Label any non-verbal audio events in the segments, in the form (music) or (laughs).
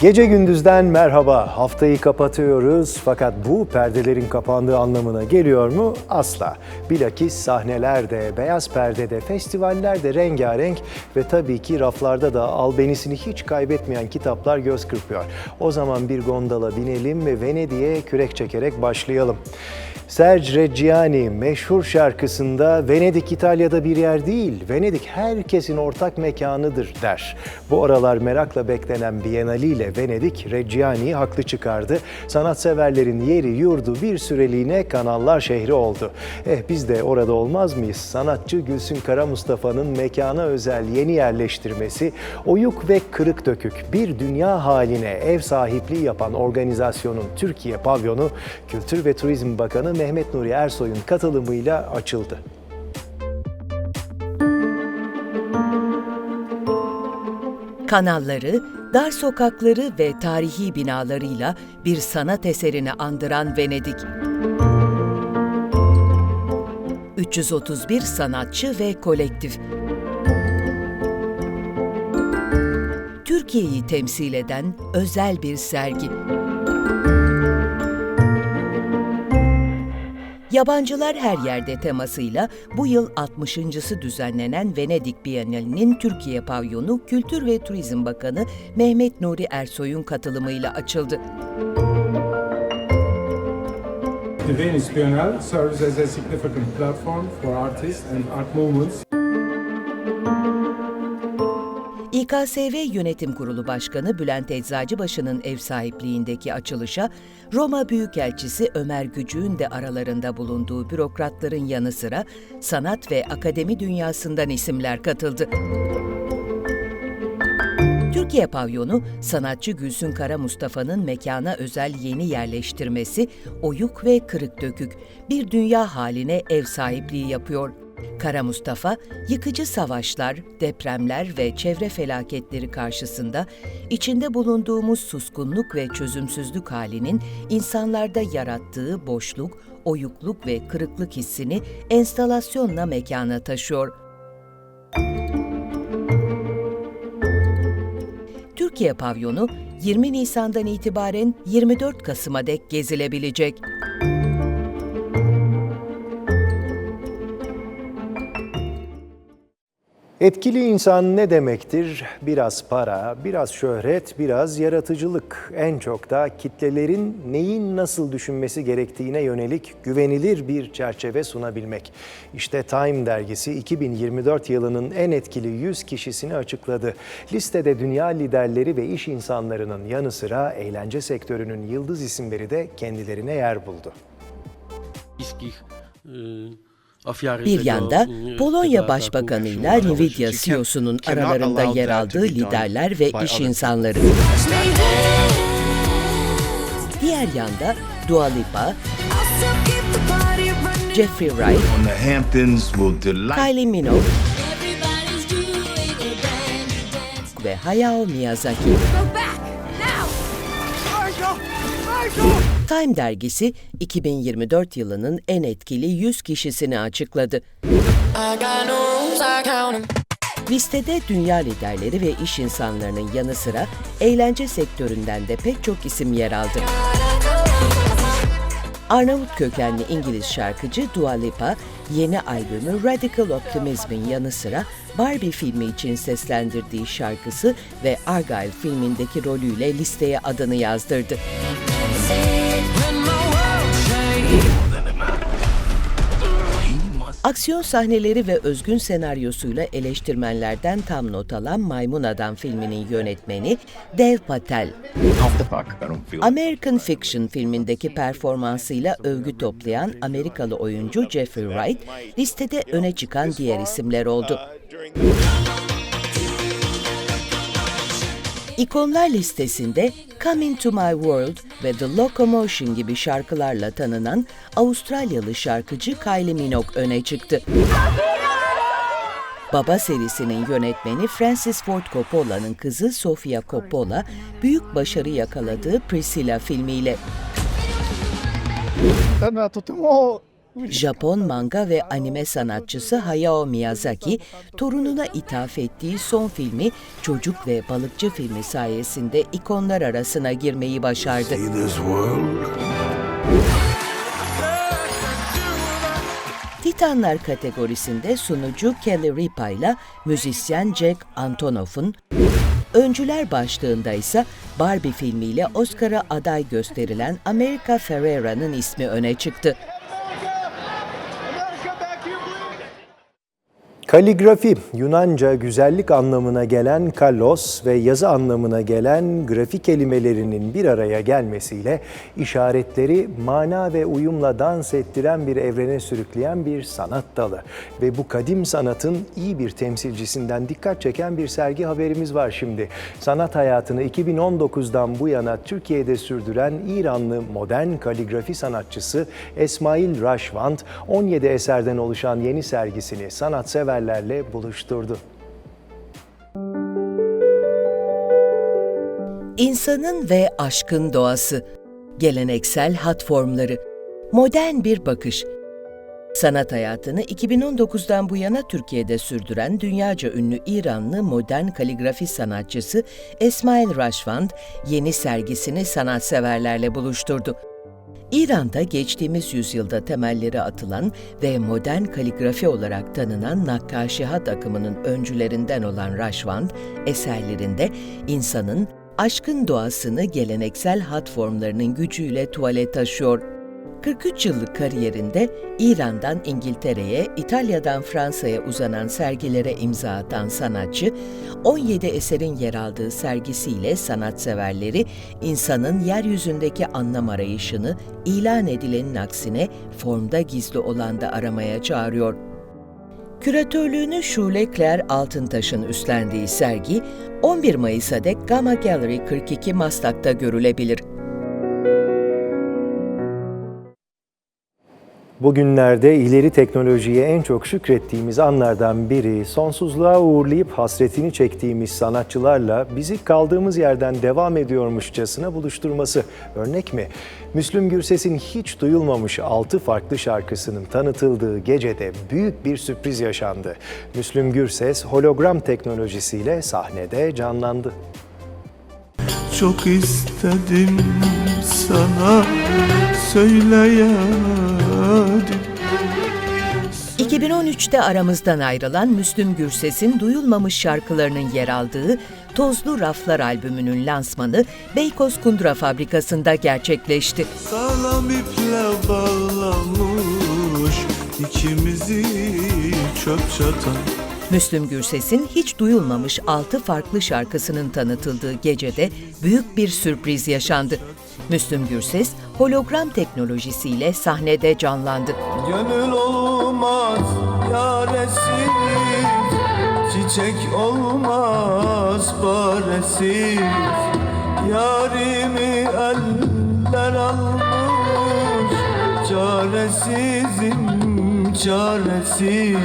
Gece gündüzden merhaba. Haftayı kapatıyoruz fakat bu perdelerin kapandığı anlamına geliyor mu? Asla. Bilakis sahnelerde, beyaz perdede, festivallerde rengarenk ve tabii ki raflarda da albenisini hiç kaybetmeyen kitaplar göz kırpıyor. O zaman bir gondola binelim ve Venedik'e kürek çekerek başlayalım. Serge Reggiani meşhur şarkısında Venedik İtalya'da bir yer değil, Venedik herkesin ortak mekanıdır der. Bu aralar merakla beklenen Bienali ile Venedik Reggiani'yi haklı çıkardı. Sanatseverlerin yeri yurdu bir süreliğine kanallar şehri oldu. Eh biz de orada olmaz mıyız? Sanatçı Gülsün Kara Mustafa'nın mekana özel yeni yerleştirmesi, oyuk ve kırık dökük bir dünya haline ev sahipliği yapan organizasyonun Türkiye pavyonu Kültür ve Turizm Bakanı Mehmet Nuri Ersoy'un katılımıyla açıldı. Kanalları, dar sokakları ve tarihi binalarıyla bir sanat eserini andıran Venedik. 331 sanatçı ve kolektif. Türkiye'yi temsil eden özel bir sergi. Yabancılar her yerde temasıyla bu yıl 60.sı düzenlenen Venedik Bienalinin Türkiye pavyonu Kültür ve Turizm Bakanı Mehmet Nuri Ersoy'un katılımıyla açıldı. The Venice Biennale serves as a significant platform for artists and art movements İKSV Yönetim Kurulu Başkanı Bülent Eczacıbaşı'nın ev sahipliğindeki açılışa Roma Büyükelçisi Ömer Gücü'nün de aralarında bulunduğu bürokratların yanı sıra sanat ve akademi dünyasından isimler katıldı. Türkiye pavyonu, sanatçı Gülsün Kara Mustafa'nın mekana özel yeni yerleştirmesi, oyuk ve kırık dökük bir dünya haline ev sahipliği yapıyor. Kara Mustafa, yıkıcı savaşlar, depremler ve çevre felaketleri karşısında içinde bulunduğumuz suskunluk ve çözümsüzlük halinin insanlarda yarattığı boşluk, oyukluk ve kırıklık hissini enstalasyonla mekana taşıyor. Türkiye pavyonu 20 Nisan'dan itibaren 24 Kasım'a dek gezilebilecek. Etkili insan ne demektir? Biraz para, biraz şöhret, biraz yaratıcılık. En çok da kitlelerin neyin nasıl düşünmesi gerektiğine yönelik güvenilir bir çerçeve sunabilmek. İşte Time dergisi 2024 yılının en etkili 100 kişisini açıkladı. Listede dünya liderleri ve iş insanlarının yanı sıra eğlence sektörünün yıldız isimleri de kendilerine yer buldu. Bir yanda Polonya Başbakanı ile Nvidia CEO'sunun aralarında yer aldığı liderler ve iş insanları. Diğer yanda Dua Lipa, Jeffrey Wright, Kylie Minogue ve Hayao Miyazaki. Time dergisi 2024 yılının en etkili 100 kişisini açıkladı. Listede dünya liderleri ve iş insanlarının yanı sıra eğlence sektöründen de pek çok isim yer aldı. Arnavut kökenli İngiliz şarkıcı Dua Lipa, yeni albümü Radical Optimism'in yanı sıra Barbie filmi için seslendirdiği şarkısı ve Argyle filmindeki rolüyle listeye adını yazdırdı. Aksiyon sahneleri ve özgün senaryosuyla eleştirmenlerden tam not alan Maymun Adam filminin yönetmeni Dev Patel. American Fiction filmindeki performansıyla övgü toplayan Amerikalı oyuncu Jeffrey Wright listede öne çıkan diğer isimler oldu. İkonlar listesinde Coming to My World ve The Locomotion gibi şarkılarla tanınan Avustralyalı şarkıcı Kylie Minogue öne çıktı. Baba serisinin yönetmeni Francis Ford Coppola'nın kızı Sofia Coppola büyük başarı yakaladığı Priscilla filmiyle. Japon manga ve anime sanatçısı Hayao Miyazaki, torununa ithaf ettiği son filmi Çocuk ve Balıkçı filmi sayesinde ikonlar arasına girmeyi başardı. Titanlar kategorisinde sunucu Kelly Ripa ile müzisyen Jack Antonoff'un, öncüler başlığında ise Barbie filmiyle Oscar'a aday gösterilen America Ferrera'nın ismi öne çıktı. Kaligrafi, Yunanca güzellik anlamına gelen kallos ve yazı anlamına gelen grafi kelimelerinin bir araya gelmesiyle işaretleri mana ve uyumla dans ettiren bir evrene sürükleyen bir sanat dalı. Ve bu kadim sanatın iyi bir temsilcisinden dikkat çeken bir sergi haberimiz var şimdi. Sanat hayatını 2019'dan bu yana Türkiye'de sürdüren İranlı modern kaligrafi sanatçısı Esmail Raşvant 17 eserden oluşan yeni sergisini sanatseverlerle buluşturdu. İnsanın ve aşkın doğası, geleneksel hat formları, modern bir bakış. Sanat hayatını 2019'dan bu yana Türkiye'de sürdüren dünyaca ünlü İranlı modern kaligrafi sanatçısı Esmail Raşvand yeni sergisini sanatseverlerle buluşturdu. İran'da geçtiğimiz yüzyılda temelleri atılan ve modern kaligrafi olarak tanınan Nakkaşihat akımının öncülerinden olan Raşvand, eserlerinde insanın aşkın doğasını geleneksel hat formlarının gücüyle tuvale taşıyor. 43 yıllık kariyerinde İran'dan İngiltere'ye, İtalya'dan Fransa'ya uzanan sergilere imza atan sanatçı, 17 eserin yer aldığı sergisiyle sanatseverleri insanın yeryüzündeki anlam arayışını ilan edilenin aksine formda gizli olanda aramaya çağırıyor. Küratörlüğünü Şule Claire Altıntaş'ın üstlendiği sergi 11 Mayıs'a dek Gamma Gallery 42 Maslak'ta görülebilir. Bugünlerde ileri teknolojiye en çok şükrettiğimiz anlardan biri sonsuzluğa uğurlayıp hasretini çektiğimiz sanatçılarla bizi kaldığımız yerden devam ediyormuşçasına buluşturması. Örnek mi? Müslüm Gürses'in hiç duyulmamış 6 farklı şarkısının tanıtıldığı gecede büyük bir sürpriz yaşandı. Müslüm Gürses hologram teknolojisiyle sahnede canlandı. Çok istedim sana söyleyemedim 2013'te aramızdan ayrılan Müslüm Gürses'in duyulmamış şarkılarının yer aldığı Tozlu Raflar albümünün lansmanı Beykoz Kundura Fabrikası'nda gerçekleşti. Sağlam iple bağlamış ikimizi çöp çatan Müslüm Gürses'in hiç duyulmamış 6 farklı şarkısının tanıtıldığı gecede büyük bir sürpriz yaşandı. Müslüm Gürses hologram teknolojisiyle sahnede canlandı. Gönül olmaz yaresiz Çiçek olmaz paresiz Yarimi eller almış Çaresizim çaresiz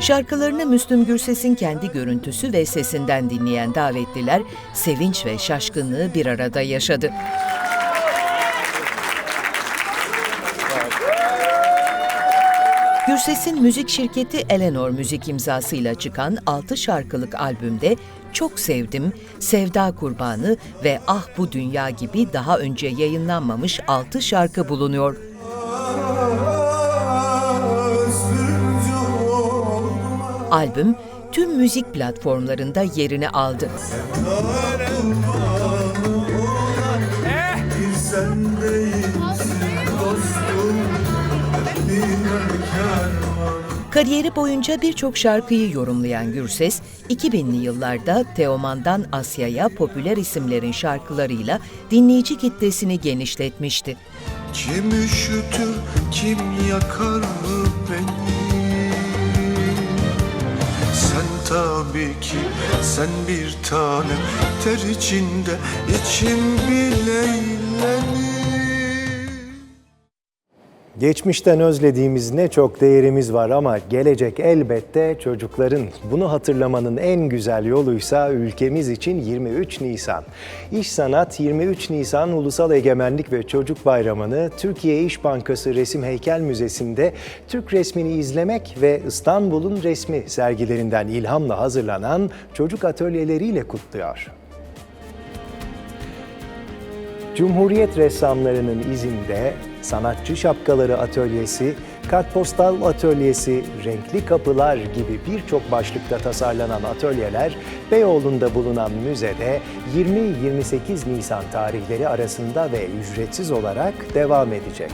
Şarkılarını Müslüm Gürses'in kendi görüntüsü ve sesinden dinleyen davetliler sevinç ve şaşkınlığı bir arada yaşadı. Gürses'in müzik şirketi Eleanor Müzik imzasıyla çıkan 6 şarkılık albümde Çok Sevdim, Sevda Kurbanı ve Ah Bu Dünya gibi daha önce yayınlanmamış 6 şarkı bulunuyor. Albüm tüm müzik platformlarında yerini aldı. Kariyeri boyunca birçok şarkıyı yorumlayan Gürses, 2000'li yıllarda Teoman'dan Asya'ya popüler isimlerin şarkılarıyla dinleyici kitlesini genişletmişti. Kim üşütür, kim yakar beni? Sen tabii ki, sen bir tanem Ter içinde içim bile Geçmişten özlediğimiz ne çok değerimiz var ama gelecek elbette çocukların. Bunu hatırlamanın en güzel yoluysa ülkemiz için 23 Nisan. İş Sanat 23 Nisan Ulusal Egemenlik ve Çocuk Bayramı'nı Türkiye İş Bankası Resim Heykel Müzesi'nde Türk resmini izlemek ve İstanbul'un resmi sergilerinden ilhamla hazırlanan çocuk atölyeleriyle kutluyor. Cumhuriyet ressamlarının izinde sanatçı şapkaları atölyesi, kartpostal atölyesi, renkli kapılar gibi birçok başlıkta tasarlanan atölyeler Beyoğlu'nda bulunan müzede 20-28 Nisan tarihleri arasında ve ücretsiz olarak devam edecek.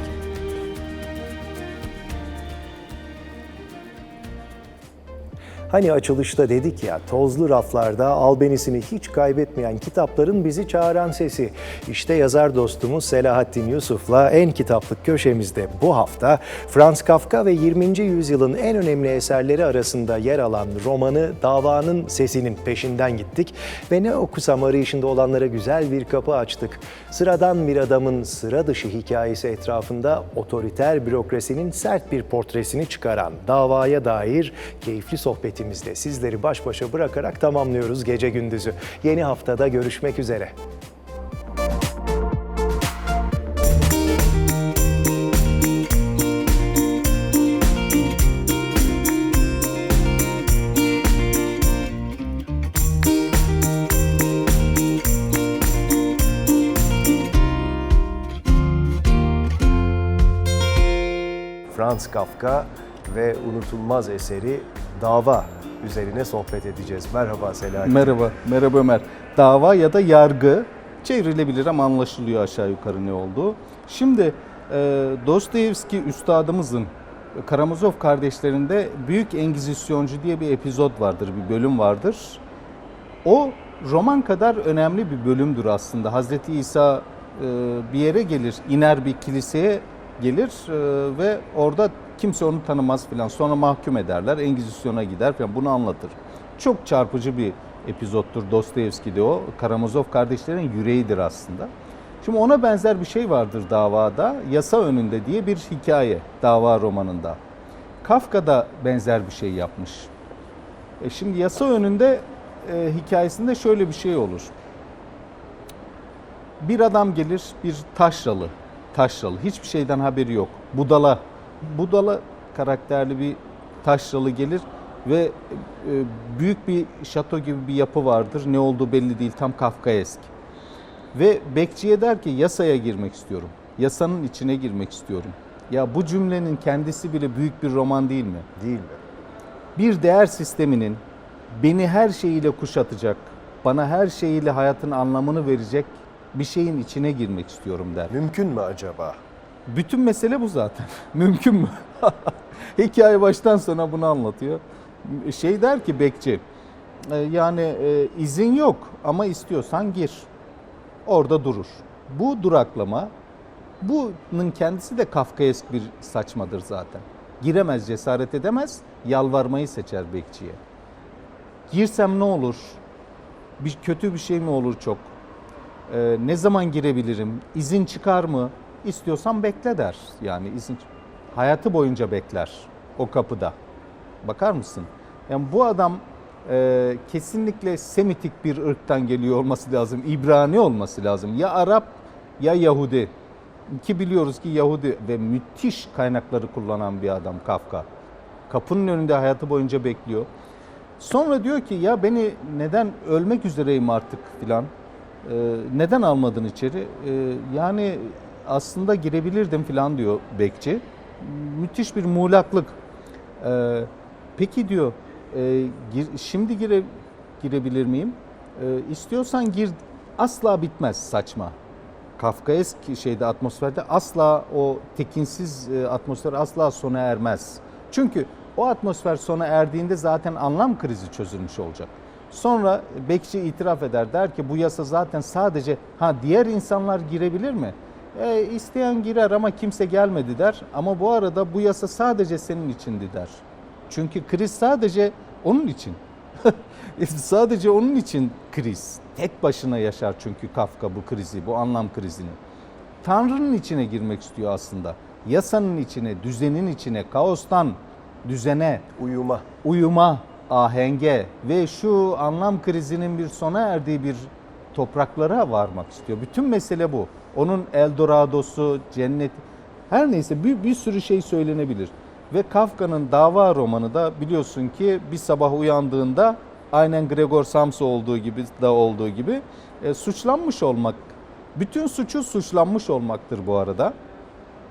Hani açılışta dedik ya tozlu raflarda albenisini hiç kaybetmeyen kitapların bizi çağıran sesi. İşte yazar dostumuz Selahattin Yusuf'la en kitaplık köşemizde bu hafta Franz Kafka ve 20. yüzyılın en önemli eserleri arasında yer alan romanı Davanın Sesinin peşinden gittik ve ne okusam arayışında olanlara güzel bir kapı açtık. Sıradan bir adamın sıra dışı hikayesi etrafında otoriter bürokrasinin sert bir portresini çıkaran davaya dair keyifli sohbetimizle sizleri baş başa bırakarak tamamlıyoruz gece gündüzü. Yeni haftada görüşmek üzere. Franz Kafka ve unutulmaz eseri Dava üzerine sohbet edeceğiz. Merhaba Selahattin. Merhaba, merhaba Ömer. Dava ya da yargı çevrilebilir ama anlaşılıyor aşağı yukarı ne olduğu. Şimdi e, Dostoyevski üstadımızın Karamazov kardeşlerinde Büyük Engizisyoncu diye bir epizod vardır, bir bölüm vardır. O roman kadar önemli bir bölümdür aslında. Hazreti İsa e, bir yere gelir, iner bir kiliseye gelir e, ve orada kimse onu tanımaz filan. Sonra mahkum ederler, Engizisyon'a gider filan. Bunu anlatır. Çok çarpıcı bir epizottur Dostoyevski'de o. Karamazov kardeşlerin yüreğidir aslında. Şimdi ona benzer bir şey vardır davada. Yasa önünde diye bir hikaye dava romanında. Kafka da benzer bir şey yapmış. E şimdi yasa önünde e, hikayesinde şöyle bir şey olur. Bir adam gelir bir taşralı, taşralı hiçbir şeyden haberi yok. Budala, budala karakterli bir taşralı gelir ve e, büyük bir şato gibi bir yapı vardır. Ne olduğu belli değil tam Kafkaesk. Ve bekçiye der ki yasaya girmek istiyorum. Yasanın içine girmek istiyorum. Ya bu cümlenin kendisi bile büyük bir roman değil mi? Değil mi? bir değer sisteminin beni her şeyiyle kuşatacak, bana her şeyiyle hayatın anlamını verecek bir şeyin içine girmek istiyorum der. Mümkün mü acaba? Bütün mesele bu zaten. (laughs) Mümkün mü? (laughs) Hikaye baştan sona bunu anlatıyor. Şey der ki bekçi, e, yani e, izin yok ama istiyorsan gir. Orada durur. Bu duraklama, bunun kendisi de Kafkaesk bir saçmadır zaten. Giremez, cesaret edemez, yalvarmayı seçer bekçiye. Girsem ne olur? Bir kötü bir şey mi olur çok? Ee, ne zaman girebilirim? İzin çıkar mı? İstiyorsan bekle der. Yani izin hayatı boyunca bekler o kapıda. Bakar mısın? Yani bu adam e, kesinlikle Semitik bir ırktan geliyor olması lazım. İbrani olması lazım. Ya Arap ya Yahudi. Ki biliyoruz ki Yahudi ve müthiş kaynakları kullanan bir adam Kafka. Kapının önünde hayatı boyunca bekliyor. Sonra diyor ki ya beni neden ölmek üzereyim artık filan. Ee, neden almadın içeri? Ee, yani aslında girebilirdim filan diyor bekçi. Müthiş bir muğlaklık. Ee, peki diyor e, gir, şimdi gire, girebilir miyim? Ee, istiyorsan gir. Asla bitmez saçma. Kafkaesk şeyde atmosferde asla o tekinsiz e, atmosfer asla sona ermez. Çünkü o atmosfer sona erdiğinde zaten anlam krizi çözülmüş olacak. Sonra bekçi itiraf eder der ki bu yasa zaten sadece ha diğer insanlar girebilir mi? E, isteyen girer ama kimse gelmedi der. Ama bu arada bu yasa sadece senin içindi der. Çünkü kriz sadece onun için. (laughs) sadece onun için kriz. Tek başına yaşar çünkü Kafka bu krizi, bu anlam krizini. Tanrı'nın içine girmek istiyor aslında. yasanın içine, düzenin içine, kaostan düzene, Uyuma. uyuma, ahenge ve şu anlam krizinin bir sona erdiği bir topraklara varmak istiyor. Bütün mesele bu. Onun Eldorado'su, cennet, her neyse bir, bir sürü şey söylenebilir. Ve Kafka'nın dava romanı da biliyorsun ki bir sabah uyandığında aynen Gregor Samsa olduğu gibi da olduğu gibi e, suçlanmış olmak. Bütün suçu suçlanmış olmaktır bu arada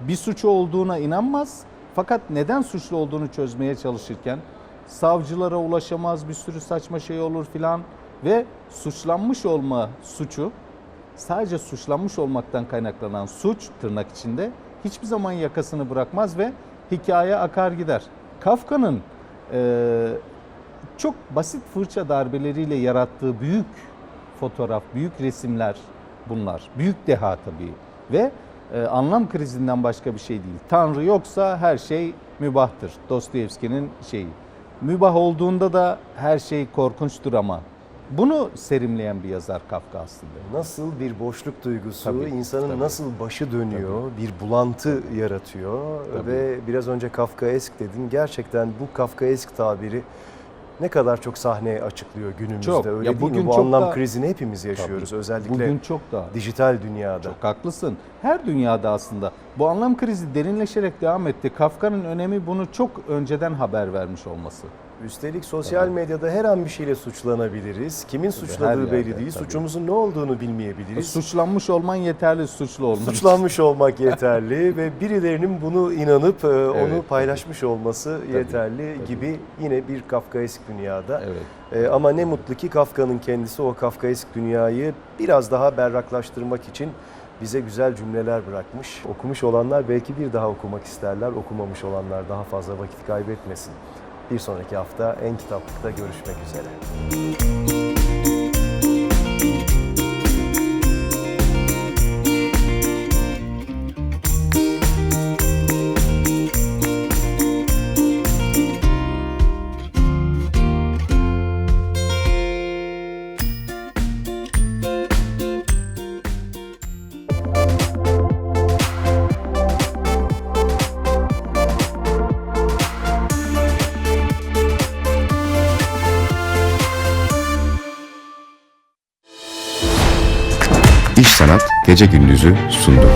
bir suçu olduğuna inanmaz. Fakat neden suçlu olduğunu çözmeye çalışırken savcılara ulaşamaz, bir sürü saçma şey olur filan ve suçlanmış olma suçu sadece suçlanmış olmaktan kaynaklanan suç tırnak içinde hiçbir zaman yakasını bırakmaz ve hikaye akar gider. Kafka'nın eee, çok basit fırça darbeleriyle yarattığı büyük fotoğraf, büyük resimler bunlar. Büyük deha tabii ve e, anlam krizinden başka bir şey değil. Tanrı yoksa her şey mübahtır. Dostoyevski'nin şeyi. Mübah olduğunda da her şey korkunçtur ama. Bunu serimleyen bir yazar Kafka aslında. Nasıl bir boşluk duygusu, Tabii, insanın tabii. nasıl başı dönüyor, bir bulantı yaratıyor Tabii. ve biraz önce Kafkaesk dedin. Gerçekten bu Kafkaesk tabiri ne kadar çok sahneye açıklıyor günümüzde Çok. öyle Ya değil bugün mi? Bu çok anlam da- krizini hepimiz yaşıyoruz Tabii. özellikle Bugün çok daha. dijital dünyada. Çok haklısın. Her dünyada aslında. Bu anlam krizi derinleşerek devam etti. Kafka'nın önemi bunu çok önceden haber vermiş olması. Üstelik sosyal medyada her an bir şeyle suçlanabiliriz. Kimin her suçladığı yerde, belli değil. tabii. Suçumuzun ne olduğunu bilmeyebiliriz. Suçlanmış olman yeterli suçlu olmak. Suçlanmış olmak yeterli (laughs) ve birilerinin bunu inanıp e, onu paylaşmış olması yeterli gibi yine bir Kafkaesk dünyada. Evet. E, ama ne mutlu ki Kafka'nın kendisi o Kafkaesk dünyayı biraz daha berraklaştırmak için bize güzel cümleler bırakmış. Okumuş olanlar belki bir daha okumak isterler. Okumamış olanlar daha fazla vakit kaybetmesin. Bir sonraki hafta En Kitaplık'ta görüşmek üzere. Gece Gündüz'ü sundu.